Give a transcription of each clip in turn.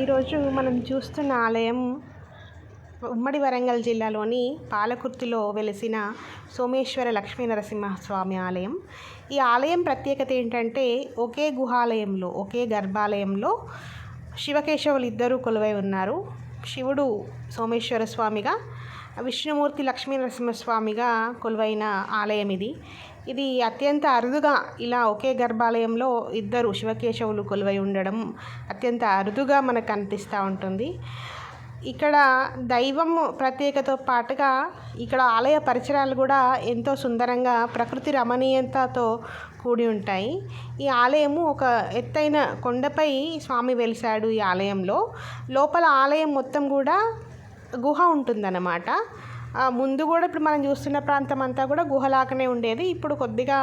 ఈరోజు మనం చూస్తున్న ఆలయం ఉమ్మడి వరంగల్ జిల్లాలోని పాలకుర్తిలో వెలిసిన సోమేశ్వర లక్ష్మీ నరసింహస్వామి ఆలయం. ఈ ఆలయం ప్రత్యేకత ఏంటంటే ఒకే గుహాలయంలో ఒకే గర్భాలయంలో శివకేశవులు ఇద్దరూ కొలువై ఉన్నారు. శివుడు సోమేశ్వర స్వామిగా విష్ణుమూర్తి లక్ష్మీ నరసింహస్వామిగా కొలువైన ఆలయం ఇది. ఇది అత్యంత అరుదుగా ఇలా ఒకే గర్భాలయంలో ఇద్దరు శివకేశవులు కొలువై ఉండడం అత్యంత అరుదుగా మనకు కనిపిస్తూ ఉంటుంది. ఇక్కడ దైవం ప్రత్యేకతో పాటుగా ఇక్కడ ఆలయ పరిసరాలు కూడా ఎంతో సుందరంగా ప్రకృతి రమణీయతతో కూడి ఉంటాయి. ఈ ఆలయము ఒక ఎత్తైన కొండపై స్వామి వెలిశాడు ఈ ఆలయంలో. లోపల ఆలయం మొత్తం కూడా గుహ ఉంటుందన్నమాట. ముందు కూడా ఇప్పుడు మనం చూస్తున్న ప్రాంతం అంతా కూడా గుహలాగానే ఉండేది. ఇప్పుడు కొద్దిగా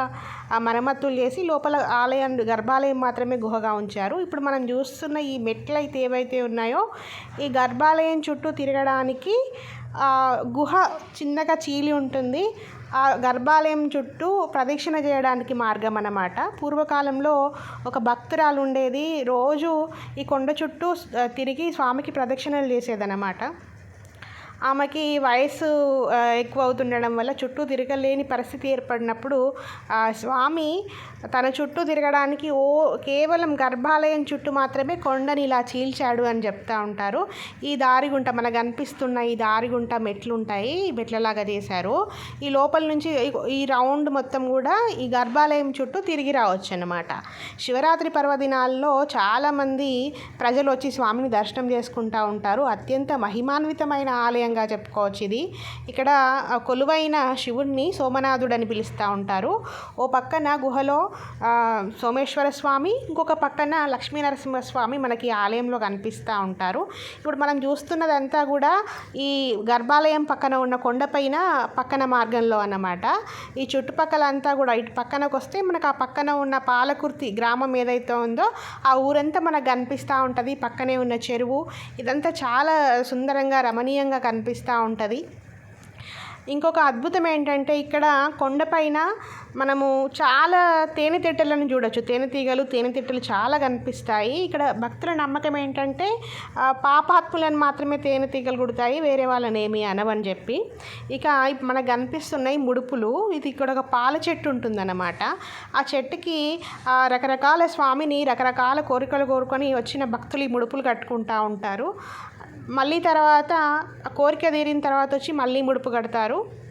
మరమ్మతులు చేసి లోపల ఆలయం గర్భాలయం మాత్రమే గుహగా ఉంచారు. ఇప్పుడు మనం చూస్తున్న ఈ మెట్లు అయితే ఏవైతే ఉన్నాయో ఈ గర్భాలయం చుట్టూ తిరగడానికి గుహ చిన్నగా చీలి ఉంటుంది. ఆ గర్భాలయం చుట్టూ ప్రదక్షిణ చేయడానికి మార్గం అన్నమాట. పూర్వకాలంలో ఒక భక్తురాలు ఉండేది. రోజు ఈ కొండ చుట్టూ తిరిగి స్వామికి ప్రదక్షిణలు చేసేదన్నమాట. ఆమెకి వయసు ఎక్కువ అవుతుండడం వల్ల చుట్టూ తిరగలేని పరిస్థితి ఏర్పడినప్పుడు స్వామి తన చుట్టూ తిరగడానికి ఓ కేవలం గర్భాలయం చుట్టూ మాత్రమే కొండని ఇలా చీల్చాడు అని చెప్తా ఉంటారు. ఈ దారిగుంట మనకు అనిపిస్తున్న ఈ దారిగుంట మెట్లు ఉంటాయి మెట్లలాగా చేశారు. ఈ లోపల నుంచి ఈ- రౌండ్ మొత్తం కూడా ఈ గర్భాలయం చుట్టూ తిరిగి రావచ్చు అన్నమాట. శివరాత్రి పర్వదినాల్లో చాలామంది ప్రజలు వచ్చి స్వామిని దర్శనం చేసుకుంటూ ఉంటారు. అత్యంత మహిమాన్వితమైన ఆలయం ఆలయంగా చెప్పుకోవచ్చు ఇది. ఇక్కడ కొలువైన శివుణ్ణి సోమనాథుడు అని పిలుస్తూ ఉంటారు. ఓ పక్కన గుహలో సోమేశ్వర స్వామి ఇంకొక పక్కన లక్ష్మీనరసింహస్వామి మనకి ఆలయంలో కనిపిస్తూ ఉంటారు. ఇప్పుడు మనం చూస్తున్నదంతా కూడా ఈ గర్భాలయం పక్కన ఉన్న కొండపైన పక్కన మార్గంలో అన్నమాట. ఈ చుట్టుపక్కల అంతా కూడా ఇటు పక్కనకు వస్తే మనకు ఆ పక్కన ఉన్న పాలకుర్తి గ్రామం ఏదైతే ఉందో ఆ ఊరంతా మనకు కనిపిస్తూ ఉంటుంది. పక్కనే ఉన్న చెరువు. ఇదంతా చాలా సుందరంగా రమణీయంగా కనిపి కనిపిస్తూ ఉంటుంది. ఇంకొక అద్భుతం ఏంటంటే ఇక్కడ కొండపైన మనము చాలా తేనెతిట్టలను చూడొచ్చు. తేనెతీగలు తేనెతిట్టలు చాలా కనిపిస్తాయి. ఇక్కడ భక్తుల నమ్మకం ఏంటంటే పాపాత్ములను మాత్రమే తేనెతీగలు కుడతాయి వేరే వాళ్ళని ఏమి అనవని చెప్పి. ఇక మనకు కనిపిస్తున్నాయి ముడుపులు. ఇది ఇక్కడ ఒక పాల చెట్టు ఉంటుందన్నమాట. ఆ చెట్టుకి రకరకాల స్వామిని రకరకాల కోరికలు కోరుకొని వచ్చిన భక్తులు ఈ ముడుపులు కట్టుకుంటూ ఉంటారు. మళ్ళీ తర్వాత కోరిక తీరిన తర్వాత వచ్చి మళ్ళీ ముడుపు కడతారు. valeu!